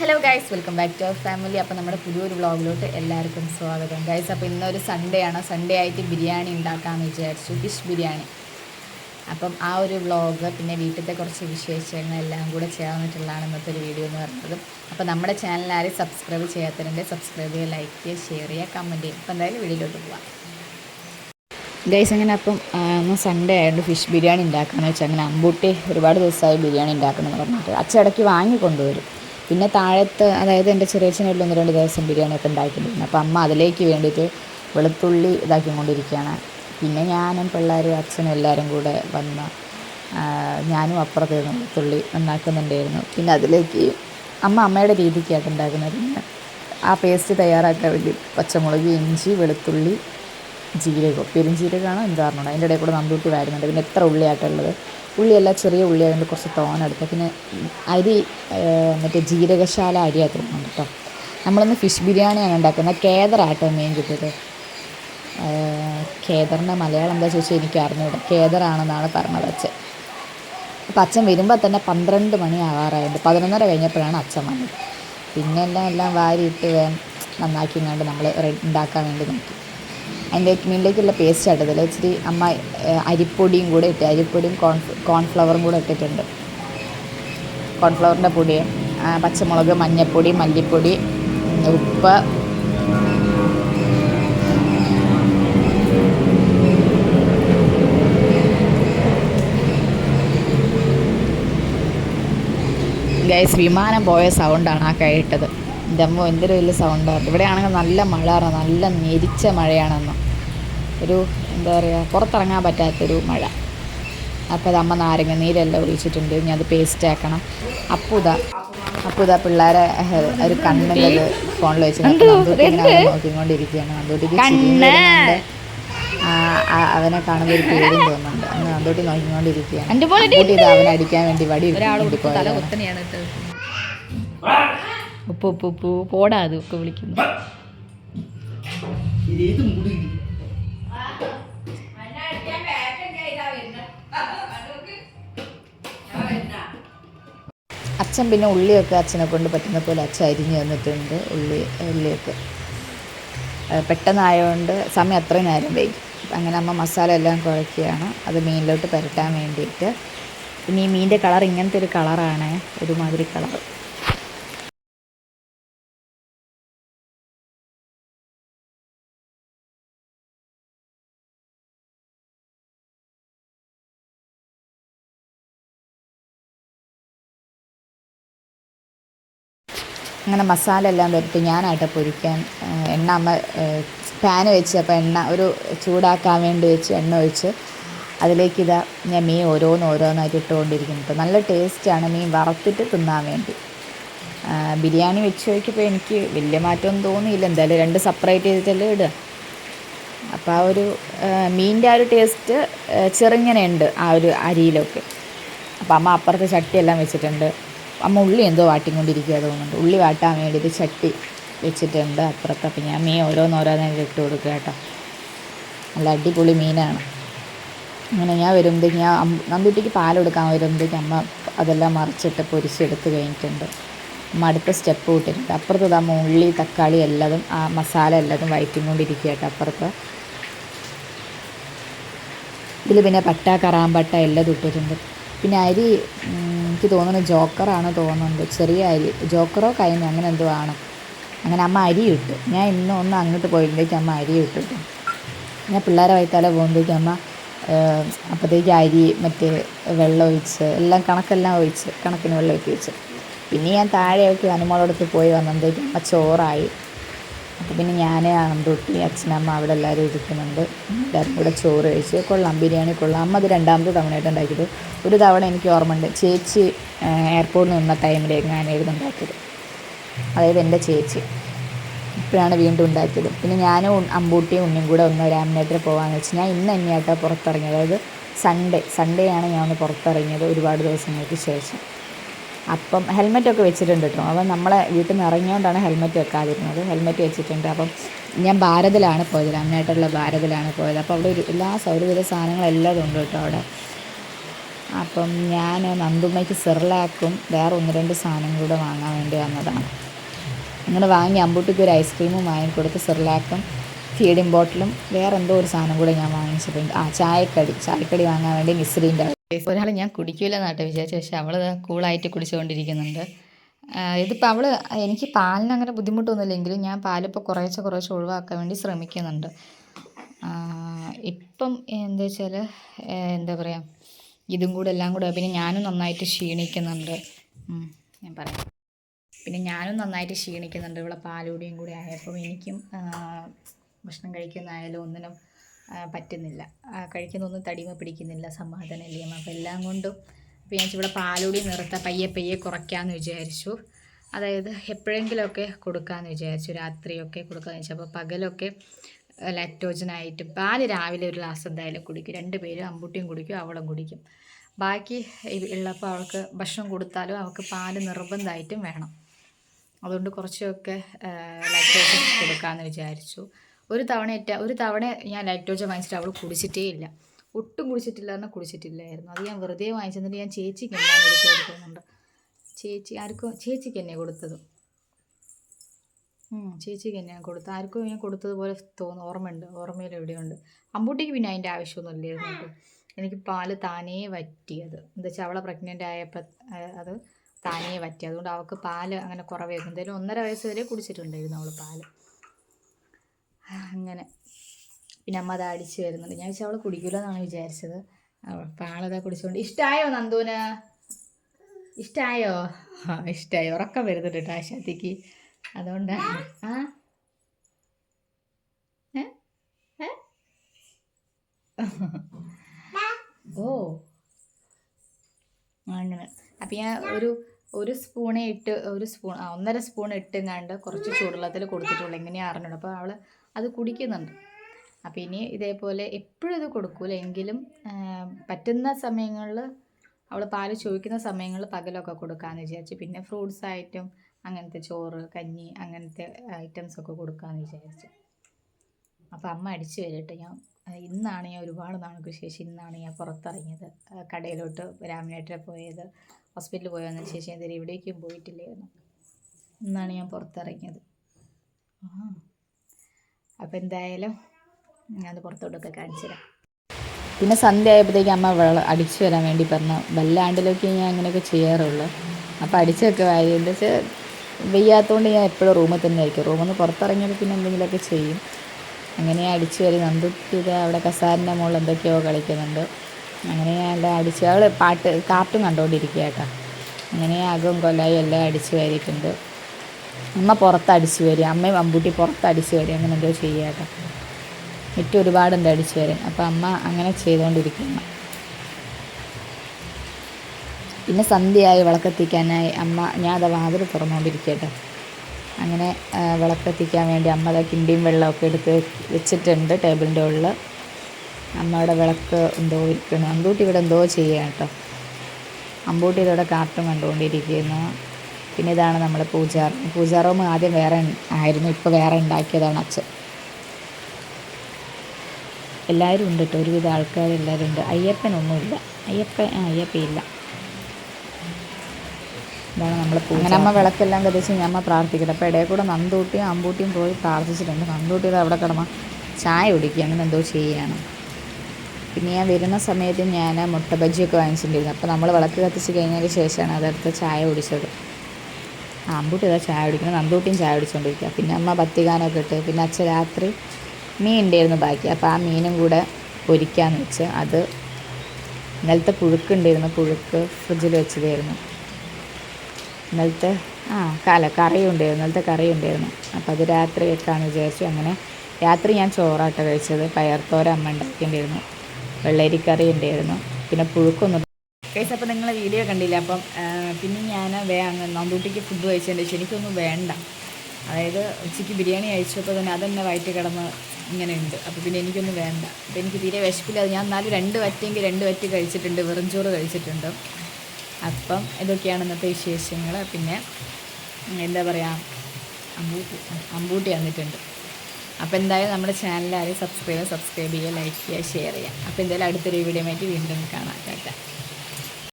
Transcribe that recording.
Hello guys welcome back to our family അപ്പോൾ നമ്മുടെ പുതിയൊരു വ്ളോഗിലോട്ട് എല്ലാവർക്കും സ്വാഗതം. ഗൈസ് അപ്പോൾ ഇന്നൊരു സൺഡേ ആണ്. സൺഡേ ആയിട്ട് ബിരിയാണി ഉണ്ടാക്കാമെന്ന് വിചാരിച്ചു. ഫിഷ് ബിരിയാണി. അപ്പം ആ ഒരു വ്ളോഗ് പിന്നെ വീട്ടിലത്തെ കുറച്ച് വിശേഷങ്ങൾ എല്ലാം കൂടെ ചേർന്നിട്ടുള്ളതാണ് ഇന്നത്തെ ഒരു വീഡിയോ എന്ന് പറയുന്നത് അപ്പോൾ നമ്മുടെ ചാനൽ ആരും സബ്സ്ക്രൈബ് ചെയ്യാത്തതിന്റെ സബ്സ്ക്രൈബ് ചെയ്യുക ലൈക്ക് ചെയ്യുക ഷെയർ ചെയ്യുക കമന്റ് ചെയ്യുക. അപ്പോൾ എന്തായാലും വീഡിയോയിലോട്ട് പോവാം. ഗൈസ് അങ്ങനെ അപ്പം ഒന്ന് സൺഡേ ആയതുകൊണ്ട് ഫിഷ് ബിരിയാണി ഉണ്ടാക്കാമെന്ന് വെച്ചാൽ അങ്ങനെ അമ്പൂട്ടി ഒരുപാട് ദിവസമായി ബിരിയാണി ഉണ്ടാക്കണമെന്ന് പറഞ്ഞിട്ട് അച്ഛൻ ഇടയ്ക്ക് വാങ്ങി കൊണ്ടുവരും. പിന്നെ താഴത്ത് അതായത് എന്റെ ചെറിയച്ഛനുള്ള ഒന്ന് രണ്ട് ദിവസം ബിരിയാണി ഒക്കെ ഉണ്ടാക്കിയിട്ടുണ്ട്. അപ്പോൾ അമ്മ അതിലേക്ക് വേണ്ടിയിട്ട് വെളുത്തുള്ളി ഇതാക്കിക്കൊണ്ടിരിക്കുകയാണ്. പിന്നെ ഞാനും പിള്ളേരും അച്ഛനും എല്ലാവരും കൂടെ വന്ന് ഞാനും അപ്പുറത്ത് നിന്ന് വെളുത്തുള്ളി നന്നാക്കുന്നുണ്ടായിരുന്നു. പിന്നെ അതിലേക്ക് അമ്മ അമ്മയുടെ രീതിക്കായിട്ട് ഉണ്ടാക്കുന്നത് പിന്നെ ആ പേസ്റ്റ് തയ്യാറാക്കാൻ വേണ്ടി പച്ചമുളക് ഇഞ്ചി വെളുത്തുള്ളി ജീരകം പെരുംജീരകമാണോ എന്താ പറഞ്ഞത് അതിന്റെ ഇടയിൽ കൂടെ നമ്പൂട്ടി വാരുന്നുണ്ട്. പിന്നെ എത്ര ഉള്ളിയായിട്ടുള്ളത്. ഉള്ളിയെല്ലാം ചെറിയ ഉള്ളി ആയതുകൊണ്ട് കുറച്ച് എടുക്കുക പിന്നെ അരി മറ്റേ ജീരകശാല അരി തോന്നുന്നുണ്ട് കേട്ടോ. നമ്മളൊന്ന് ഫിഷ് ബിരിയാണിയാണ് ഉണ്ടാക്കുന്നത്. കേദറാട്ടോ മെയിൻ കിട്ടിയത്. കേദറിന്റെ മലയാളം എന്താ ചോദിച്ചാൽ എനിക്ക് അറിഞ്ഞൂട കേദറാണെന്നാണ് പറഞ്ഞത് അച്ഛൻ. അപ്പം അച്ഛൻ വരുമ്പോൾ തന്നെ പന്ത്രണ്ട് മണി ആവാറായിട്ട് പതിനൊന്നര കഴിഞ്ഞപ്പോഴാണ് അച്ഛൻ വന്നത്. പിന്നെ എല്ലാം എല്ലാം വാരിയിട്ട് നന്നാക്കി കണ്ട് നമ്മൾ ഉണ്ടാക്കാൻ വേണ്ടി നോക്കി. അതിന്റെ മീനിലേക്കുള്ള പേസ്റ്റ് ആട്ടതിൽ ഇച്ചിരി അമ്മ അരിപ്പൊടിയും കൂടെ ഇട്ട് അരിപ്പൊടിയും കോൺ കോൺഫ്ലവറും കൂടെ ഇട്ടിട്ടുണ്ട്. കോൺഫ്ലവറിന്റെ പൊടി പച്ചമുളക് മഞ്ഞൾപ്പൊടി മല്ലിപ്പൊടി ഉപ്പ്. ഗൈസ് വിമാനം പോയ സൗണ്ടാണ് ആ കേട്ടത് ദമ്മോ എന്തൊരു വലിയ സൗണ്ടാണ് ഇവിടെയാണെങ്കിൽ നല്ല മഴ നല്ല ഞെരിച്ച മഴയാണെന്ന് ഒരു എന്താ പറയുക പുറത്തിറങ്ങാൻ പറ്റാത്തൊരു മഴ. അപ്പോൾ അത് അമ്മ നാരങ്ങ നീരെല്ലാം ഒഴിച്ചിട്ടുണ്ട്. ഇനി അത് പേസ്റ്റ് ആക്കണം. അപ്പുത അപ്പുത പിള്ളേരെ ഒരു കണ്ണുള്ളത് ഫോണിൽ വെച്ച് നോക്കിക്കൊണ്ടിരിക്കുകയാണ് അതുകൊണ്ട് അവനെ കാണുമ്പോൾ ഒരു പേരും തോന്നുന്നുണ്ട്. അന്ന് നന്ദൂട്ടി നോക്കിക്കൊണ്ടിരിക്കുകയാണ് ഇത് അവനെ അടിക്കാൻ വേണ്ടി വടി ഉപ്പ് ഉപ്പ് ഉപ്പ്. പോടാ അത് ഒക്കെ വിളിക്കുന്നു അച്ഛൻ പിന്നെ ഉള്ളിയൊക്കെ അച്ഛനെ കൊണ്ട് പറ്റുന്ന പോലെ അച്ഛൻ അരിഞ്ഞ് തന്നിട്ടുണ്ട് ഉള്ളി ഉള്ളിയൊക്കെ. പെട്ടെന്നായതുകൊണ്ട് സമയം അത്രയും നേരം വൈകി. അങ്ങനെ അമ്മ മസാല എല്ലാം കുഴക്കുകയാണ്. അത് മീനിലോട്ട് പുരട്ടാൻ വേണ്ടിയിട്ട്. പിന്നെ ഈ മീനിന്റെ കളർ ഇങ്ങനത്തെ ഒരു കളറാണ് ഒരുമാതിരി കളർ. അങ്ങനെ മസാല എല്ലാം വരട്ടി ഞാനായിട്ട് പൊരിക്കാൻ എണ്ണ അമ്മ പാൻ വെച്ച് അപ്പോൾ എണ്ണ ഒരു ചൂടാക്കാൻ വേണ്ടി വെച്ച് എണ്ണ ഒഴിച്ച് അതിലേക്ക് ഇതാ ഞാൻ മീൻ ഓരോന്ന് ഓരോന്നായിട്ട് ഇട്ടുകൊണ്ടിരിക്കുന്നത് നല്ല ടേസ്റ്റാണ് മീൻ വറുത്തിട്ട് തിന്നാൻ വേണ്ടി. ബിരിയാണി വെച്ച് നോക്കിയപ്പോൾ എനിക്ക് വലിയ മാറ്റമൊന്നും തോന്നിയില്ല. എന്തായാലും രണ്ട് സെപ്പറേറ്റ് ചെയ്തിട്ടല്ലേ ഇടുക. അപ്പോൾ ആ ഒരു മീനിന്റെ ആ ഒരു ടേസ്റ്റ് ചെറുങ്ങനെ ഉണ്ട് ആ ഒരു അരിയിലൊക്കെ. അപ്പോൾ അമ്മ അപ്പുറത്ത് ചട്ടിയെല്ലാം വെച്ചിട്ടുണ്ട്. അമ്മ ഉള്ളി എന്തോ വാട്ടിക്കൊണ്ടിരിക്കുക തോന്നുന്നുണ്ട്. ഉള്ളി വാട്ടാൻ വേണ്ടിയിട്ട് ചട്ടി വെച്ചിട്ടുണ്ട് അപ്പുറത്ത്. അപ്പം ഞാൻ മീൻ ഓരോന്നോരോന്നായിട്ട് ഇട്ട് കൊടുക്കുക കേട്ടോ. നല്ല അടിപൊളി മീനാണ്. അങ്ങനെ ഞാൻ വരുമ്പോഴത്തേക്ക് ഞാൻ നമ്പൂട്ടിക്ക് പാൽ കൊടുക്കാൻ വരുമ്പോഴത്തേക്ക് അമ്മ അതെല്ലാം മറിച്ചിട്ട് പൊരിച്ചെടുത്ത് കഴിഞ്ഞിട്ടുണ്ട്. അമ്മ അടുത്ത സ്റ്റെപ്പ് വിട്ടിട്ടുണ്ട് അപ്പുറത്ത് ഇതാകുമ്പോൾ ഉള്ളി തക്കാളി എല്ലാതും ആ മസാല എല്ലാതും വയറ്റിക്കൊണ്ടിരിക്കുക കേട്ടോ അപ്പുറത്ത്. ഇതിൽ പിന്നെ പട്ട കറാമ്പട്ട എല്ലാം ഇട്ടിട്ടുണ്ട്. പിന്നെ അരി എനിക്ക് തോന്നുന്നു ജോക്കറാണ് തോന്നുന്നുണ്ട് ചെറിയ അരി ജോക്കറോ കഴിഞ്ഞു അങ്ങനെ എന്തോ ആണ്. അങ്ങനെ അമ്മ അരി ഇട്ടു. ഞാൻ ഇന്നും ഒന്ന് അങ്ങോട്ട് പോയപ്പോഴേക്കും അമ്മ അരി ഇട്ടിട്ടു. ഞാൻ പിള്ളേരെ വൈത്താലെ പോകുമ്പോഴേക്കും അമ്മ അപ്പോഴത്തേക്ക് അരി മറ്റേ വെള്ളം ഒഴിച്ച് എല്ലാം കണക്കെല്ലാം ഒഴിച്ച് കണക്കിന് വെള്ളം ഒഴിച്ച്. പിന്നെ ഞാൻ താഴെയൊക്കെ അനുമോളടുത്ത് പോയി വന്നപ്പോഴേക്കും അമ്മ ചോറായി. അപ്പോൾ പിന്നെ ഞാൻ ആമ്പൂട്ടി അച്ഛനമ്മ അവിടെ എല്ലാവരും ഇരിക്കുന്നുണ്ട്. എല്ലാവരും കൂടെ ചോറ് കഴിച്ച് കൊള്ളാം ബിരിയാണി കൊള്ളാം. അമ്മ അത് രണ്ടാമത്തെ തവണയായിട്ട് ഉണ്ടാക്കിയത്. ഒരു തവണ എനിക്ക് ഓർമ്മയുണ്ട്. ചേച്ചി എയർപോർട്ടിൽ നിന്ന ടൈമിൽ ഞാനായിരുന്നു ഉണ്ടാക്കിയത്. അതായത് എന്റെ ചേച്ചി. ഇപ്പോഴാണ് വീണ്ടും ഉണ്ടാക്കിയത്. പിന്നെ ഞാനും അമ്പൂട്ടിയും ഉണ്ണിയും കൂടെ ഒന്ന് രാമനാട്ടിൽ പോകാമെന്ന് വെച്ച് ഞാൻ ഇന്ന് തന്നെയാട്ടോ പുറത്തിറങ്ങിയത്. അതായത് സൺഡേ സൺഡേ ആണ് ഞാൻ ഒന്ന് പുറത്തിറങ്ങിയത് ഒരുപാട് ദിവസങ്ങൾക്ക് ശേഷം. അപ്പം ഹെൽമെറ്റൊക്കെ വെച്ചിട്ടുണ്ട് കേട്ടോ അപ്പം നമ്മളെ വീട്ടിൽ നിന്ന് ഇറങ്ങിയോണ്ടാണ് ഹെൽമെറ്റ് വെക്കാതിരുന്നത്. ഹെൽമെറ്റ് വെച്ചിട്ടുണ്ട്. അപ്പം ഞാൻ ഭാരതിലാണ് പോയത്. രാമനായിട്ടുള്ള ഭാരതിലാണ് പോയത്. അപ്പോൾ അവിടെ ഒരു എല്ലാ സൗകര്യവിധ സാധനങ്ങളെല്ലാം ഉണ്ട് കേട്ടോ അവിടെ. അപ്പം ഞാൻ നന്ദുമ്മയ്ക്ക് സെറിലാക്കും വേറെ ഒന്ന് രണ്ട് സാധനം കൂടെ വാങ്ങാൻ വേണ്ടി വന്നതാണ്. അങ്ങനെ വാങ്ങി അമ്പൂട്ടിക്ക് ഒരു ഐസ്ക്രീമും വാങ്ങിക്കൊടുത്ത് സെറിലാക്കും ഫീഡിംഗ് ബോട്ടിലും വേറെ എന്തോ ഒരു സാധനം കൂടെ ഞാൻ വാങ്ങിച്ചിട്ടുണ്ട്. ആ ചായക്കടി. ചായക്കടി വാങ്ങാൻ വേണ്ടി മിസ്രീന്റെ ഒരാൾ ഞാൻ കുടിക്കില്ല എന്നാട്ടെ വിചാരിച്ചു പക്ഷേ അവൾ കൂളായിട്ട് കുടിച്ചുകൊണ്ടിരിക്കുന്നുണ്ട്. ഇതിപ്പോൾ അവൾ എനിക്ക് പാലിന് അങ്ങനെ ബുദ്ധിമുട്ടൊന്നുമില്ലെങ്കിലും ഞാൻ പാലിപ്പോൾ കുറേശ്ശെ കുറേശ്ശെ ഒഴിവാക്കാൻ വേണ്ടി ശ്രമിക്കുന്നുണ്ട്. ഇപ്പം എന്താ വെച്ചാൽ എന്താ പറയുക ഇതും കൂടെ എല്ലാം കൂടെ പിന്നെ ഞാനും നന്നായിട്ട് ക്ഷീണിക്കുന്നുണ്ട്. ഞാൻ പറയാം. പിന്നെ ഞാനും നന്നായിട്ട് ക്ഷീണിക്കുന്നുണ്ട്. ഇവിടെ പാലുകൂടിയും കൂടി ആയപ്പോൾ എനിക്കും ഭക്ഷണം കഴിക്കുന്നതായാലും ഒന്നിനും പറ്റുന്നില്ല. കഴിക്കുന്നൊന്നും തടിമ പിടിക്കുന്നില്ല സമാധാനം സമാധാനമില്ല അപ്പോൾ എല്ലാം കൊണ്ടും അപ്പോൾ ഞാൻ ഇവിടെ പാലൂടി നിർത്താം. പയ്യെ പയ്യെ കുറയ്ക്കാമെന്ന് വിചാരിച്ചു. അതായത് എപ്പോഴെങ്കിലുമൊക്കെ കൊടുക്കാമെന്ന് വിചാരിച്ചു. രാത്രിയൊക്കെ കൊടുക്കാമെന്ന് വെച്ചാൽ അപ്പോൾ പകലൊക്കെ ലാക്ടോജനായിട്ട് പാൽ രാവിലെ ഒരു ഗ്ലാസ് എന്തായാലും കുടിക്കും. രണ്ട് പേരും അമ്പൂട്ടിയും കുടിക്കും അവളും കുടിക്കും. ബാക്കി ഉള്ളപ്പോൾ അവൾക്ക് ഭക്ഷണം കൊടുത്താലും അവൾക്ക് പാൽ നിർബന്ധമായിട്ടും വേണം. അതുകൊണ്ട് കുറച്ചൊക്കെ ലാക്ടോജൻ കൊടുക്കാമെന്ന് വിചാരിച്ചു. ഒരു തവണ ഏറ്റ ഒരു തവണ ഞാൻ ലാക്ടോജൻ വാങ്ങിച്ചിട്ട് അവൾ കുടിച്ചിട്ടേ ഇല്ല. ഒട്ടും കുടിച്ചിട്ടില്ല എന്നാൽ കുടിച്ചിട്ടില്ലായിരുന്നു. അത് ഞാൻ വെറുതെ വാങ്ങിച്ചെന്നിട്ട് ഞാൻ ചേച്ചിക്ക് ഞാൻ എടുത്ത് കൊടുക്കുന്നുണ്ട്? ചേച്ചി ആർക്കും ചേച്ചിക്ക് എന്നെ കൊടുത്തത്. ചേച്ചിക്ക് എന്നെ ഞാൻ കൊടുത്തത് ആർക്കും ഞാൻ കൊടുത്തതുപോലെ തോന്നുന്നു. ഓർമ്മയുണ്ട്. ഓർമ്മയിൽ എവിടെയുണ്ട്. അമ്പൂട്ടിക്ക് പിന്നെ അതിന്റെ ആവശ്യമൊന്നും ഇല്ലായിരുന്നു എനിക്ക് പാൽ താനേ വറ്റിയത്. എന്താ വെച്ചാൽ അവളെ പ്രഗ്നന്റ് ആയപ്പോൾ അത് താനേ വറ്റി. അതുകൊണ്ട് അവൾക്ക് പാൽ അങ്ങനെ കുറവായിരുന്നു എന്തായാലും ഒന്നര വയസ്സ് വരെ കുടിച്ചിട്ടുണ്ടായിരുന്നു അവൾ പാൽ. അങ്ങനെ. പിന്നെ അമ്മ അത് അടിച്ച് വരുന്നുണ്ട്. ഞാൻ വെച്ചാൽ അവൾ കുടിക്കില്ല എന്നാണ് വിചാരിച്ചത് അപ്പം ആളതാ കുടിച്ചുകൊണ്ട് ഇഷ്ടമായോ നന്ദൂന് ഇഷ്ടമായോ ആ ഇഷ്ടമായി ഉറക്കം വരുന്നുണ്ട് കേട്ടോ ആശാത്തിക്ക്. അതുകൊണ്ടാണ് ആ? ഓ. അങ്ങനെ. അപ്പം ഞാൻ ഒരു ഒരു സ്പൂണേ ഇട്ട് ഒരു സ്പൂൺ ഒന്നര സ്പൂൺ ഇട്ടുങ്ങാണ്ട് കുറച്ച് ചൂടുവെള്ളത്തിൽ കൊടുത്തിട്ടുള്ളൂ. ഇങ്ങനെ അറിഞ്ഞുള്ളൂ അപ്പോൾ അവൾ അത് കുടിക്കുന്നുണ്ട്. അപ്പോൾ ഇനി ഇതേപോലെ എപ്പോഴും ഇത് കൊടുക്കൂല. എങ്കിലും പറ്റുന്ന സമയങ്ങളിൽ അവൾ പാൽ ചോദിക്കുന്ന സമയങ്ങളിൽ പകലൊക്കെ കൊടുക്കാമെന്ന് വിചാരിച്ചു പിന്നെ ഫ്രൂട്ട്സ് ആയിട്ടും അങ്ങനത്തെ ചോറ് കഞ്ഞി അങ്ങനത്തെ ഐറ്റംസ് ഒക്കെ കൊടുക്കാമെന്ന് വിചാരിച്ചു. അപ്പോൾ അമ്മ അടിച്ചു വരട്ടെ. ഞാൻ ഇന്നാണ് ഞാൻ ഒരുപാട് നാൾക്ക് ശേഷം ഇന്നാണ് ഞാൻ പുറത്തിറങ്ങിയത്. കടയിലോട്ട് രാമനേട്ടരെ പോയത്. ഹോസ്പിറ്റലിൽ പോയി വന്നതിന് ശേഷം ഇതുവരെ എവിടേക്കും പോയിട്ടില്ലായിരുന്നു. ഇന്നാണ് ഞാൻ പുറത്തിറങ്ങിയത്. ആ. അപ്പോൾ എന്തായാലും ഞാൻ പുറത്തോട്ടൊക്കെ കാണിച്ചു തരാം. പിന്നെ സന്ധ്യ ആയപ്പോഴത്തേക്ക് അമ്മ വെള്ളം അടിച്ചു വരാൻ വേണ്ടി പറഞ്ഞു. വല്ലാണ്ടിലൊക്കെ ഞാൻ അങ്ങനെയൊക്കെ ചെയ്യാറുള്ളൂ. അപ്പോൾ അടിച്ചൊക്കെ വാരി എന്താ വെച്ചാൽ വെയ്യാത്തതുകൊണ്ട് ഞാൻ എപ്പോഴും റൂമിൽ തന്നെ ആയിരിക്കും. റൂമിൽ നിന്ന് പുറത്തിറങ്ങിയപ്പോൾ പിന്നെ എന്തെങ്കിലുമൊക്കെ ചെയ്യും. അങ്ങനെ അടിച്ചു വരി. നന്ദുക്ക് ഇത് അവിടെ കസാരിന്റെ മുകളിൽ എന്തൊക്കെയോ കളിക്കുന്നുണ്ട്. അങ്ങനെ ഞാൻ എല്ലാം അടിച്ച് അവൾ പാട്ട് കാർട്ടൂൺ കണ്ടുകൊണ്ടിരിക്കുക കേട്ടോ. അങ്ങനെ അകം കൊലായി എല്ലാം അടിച്ചു വാരിയിട്ടുണ്ട്. അമ്മ പുറത്തടിച്ചു വരിക അമ്മയും അമ്പൂട്ടി പുറത്തടിച്ചു വരിക അങ്ങനെ എന്തോ ചെയ്യുക കേട്ടോ. ഒരുപാട് ഒരുപാടുണ്ട് അടിച്ചു വരാൻ അപ്പോൾ അമ്മ അങ്ങനെ ചെയ്തുകൊണ്ടിരിക്കുന്നു പിന്നെ സന്ധ്യയായി വിളക്കെത്തിക്കാനായി അമ്മ ഞാൻ അത് വാതിൽ തുറന്നുകൊണ്ടിരിക്കട്ടെ അങ്ങനെ വിളക്കെത്തിക്കാൻ വേണ്ടി അമ്മ അതാ കിണ്ടിയും വെള്ളമൊക്കെ എടുത്ത് വെച്ചിട്ടുണ്ട് ടേബിളിന്റെ ഉള്ളിൽ. അമ്മയുടെ വിളക്ക് എന്തോ ഇരിക്കുന്നു. അമ്പൂട്ടി ഇവിടെ എന്തോ ചെയ്യുക കേട്ടോ. അമ്പൂട്ടി ഇതോടെ കാർട്ടൂൺ കണ്ടുകൊണ്ടിരിക്കുന്നു. പിന്നെ ഇതാണ് നമ്മൾ പൂജാ പൂജാ റൂം ആദ്യം വേറെ ആയിരുന്നു ഇപ്പോൾ വേറെ ഉണ്ടാക്കിയതാണ് അച്ഛൻ. എല്ലാവരും ഉണ്ട് കേട്ടോ ഒരുവിധ ആൾക്കാരെല്ലാവരും ഉണ്ട്. അയ്യപ്പനൊന്നുമില്ല അയ്യപ്പൻ അയ്യപ്പയില്ല ഇതാണ് നമ്മൾ അങ്ങനെ അമ്മ വിളക്കെല്ലാം കത്തിച്ച് ഞമ്മ അമ്മ പ്രാർത്ഥിക്കട്ടെ. അപ്പോൾ ഇടയിൽ കൂടെ നന്തൂട്ടിയും അമ്പൂട്ടിയും പോയി പ്രാർത്ഥിച്ചിട്ടുണ്ട്. നന്തൂട്ടിയത് അവിടെ കിടമ ചായ കുടിക്കുക അങ്ങനെ എന്തോ ചെയ്യുകയാണ് പിന്നെ ഞാൻ വരുന്ന സമയത്ത് ഞാൻ മുട്ട ബജിയൊക്കെ വാങ്ങിച്ചിട്ടുണ്ടായിരുന്നു. അപ്പോൾ നമ്മൾ വിളക്ക് കത്തിച്ച് കഴിഞ്ഞതിന് ശേഷമാണ് അതെടുത്ത് ചായ കുടിച്ചത്. അമ്പൂട്ടി ഇതാ ചായ കുടിക്കണം നന്ദൂട്ടിയും ചായ കുടിച്ചുകൊണ്ടിരിക്കുക പിന്നെ അമ്മ പത്തികാനൊക്കെ ഇട്ട് പിന്നെ അച്ഛൻ രാത്രി മീൻ ഉണ്ടായിരുന്നു ബാക്കി. അപ്പോൾ ആ മീനും കൂടെ പൊരിക്കാന്ന് വെച്ച് അത് ഇന്നലത്തെ പുഴുക്കുണ്ടായിരുന്നു. പുഴുക്ക് ഫ്രിഡ്ജിൽ വെച്ചതായിരുന്നു. ഇന്നലത്തെ ആ കാല കറി ഉണ്ടായിരുന്നു. ഇന്നലത്തെ കറി ഉണ്ടായിരുന്നു. അപ്പോൾ അത് രാത്രി വെക്കാമെന്ന് വിചാരിച്ചു. അങ്ങനെ രാത്രി ഞാൻ ചോറാട്ട കഴിച്ചത്. പയർത്തോര അമ്മ ഉണ്ടാക്കിയിട്ടുണ്ടായിരുന്നു. വെള്ളരിക്കറി ഉണ്ടായിരുന്നു. പിന്നെ പുഴുക്കൊന്നും കേസ് അപ്പോൾ നിങ്ങൾ വീഡിയോ കണ്ടില്ല? അപ്പം പിന്നെ ഞാൻ വേ നമ്പൂട്ടിക്ക് ഫുഡ് കഴിച്ചതിന്റെ ശേഷം എനിക്കൊന്നും വേണ്ട. അതായത് ഉച്ചയ്ക്ക് ബിരിയാണി കഴിച്ചപ്പോൾ തന്നെ അതെന്നെ വയറ്റ് കിടന്ന് ഇങ്ങനെ ഉണ്ട്. അപ്പോൾ പിന്നെ എനിക്കൊന്നും വേണ്ട. അപ്പോൾ എനിക്ക് തീരെ വിശപ്പില്ല. ഞാൻ എന്നാലും രണ്ട് വറ്റെങ്കിൽ രണ്ട് വറ്റ് കഴിച്ചിട്ടുണ്ട്. വെറും ചോറ് കഴിച്ചിട്ടുണ്ട്. അപ്പം ഇതൊക്കെയാണ് ഇന്നത്തെ വിശേഷങ്ങൾ പിന്നെ എന്താ പറയുക അമ്പൂട്ടി അമ്പൂട്ടി വന്നിട്ടുണ്ട്. അപ്പോൾ എന്തായാലും നമ്മുടെ ചാനൽ ആരും സബ്സ്ക്രൈബ് സബ്സ്ക്രൈബ് ചെയ്യുക ലൈക്ക് ചെയ്യുക ഷെയർ ചെയ്യുക. അപ്പോൾ എന്തായാലും അടുത്തൊരു വീഡിയോ ആയിട്ട് വീണ്ടും കാണാം. കേട്ടോ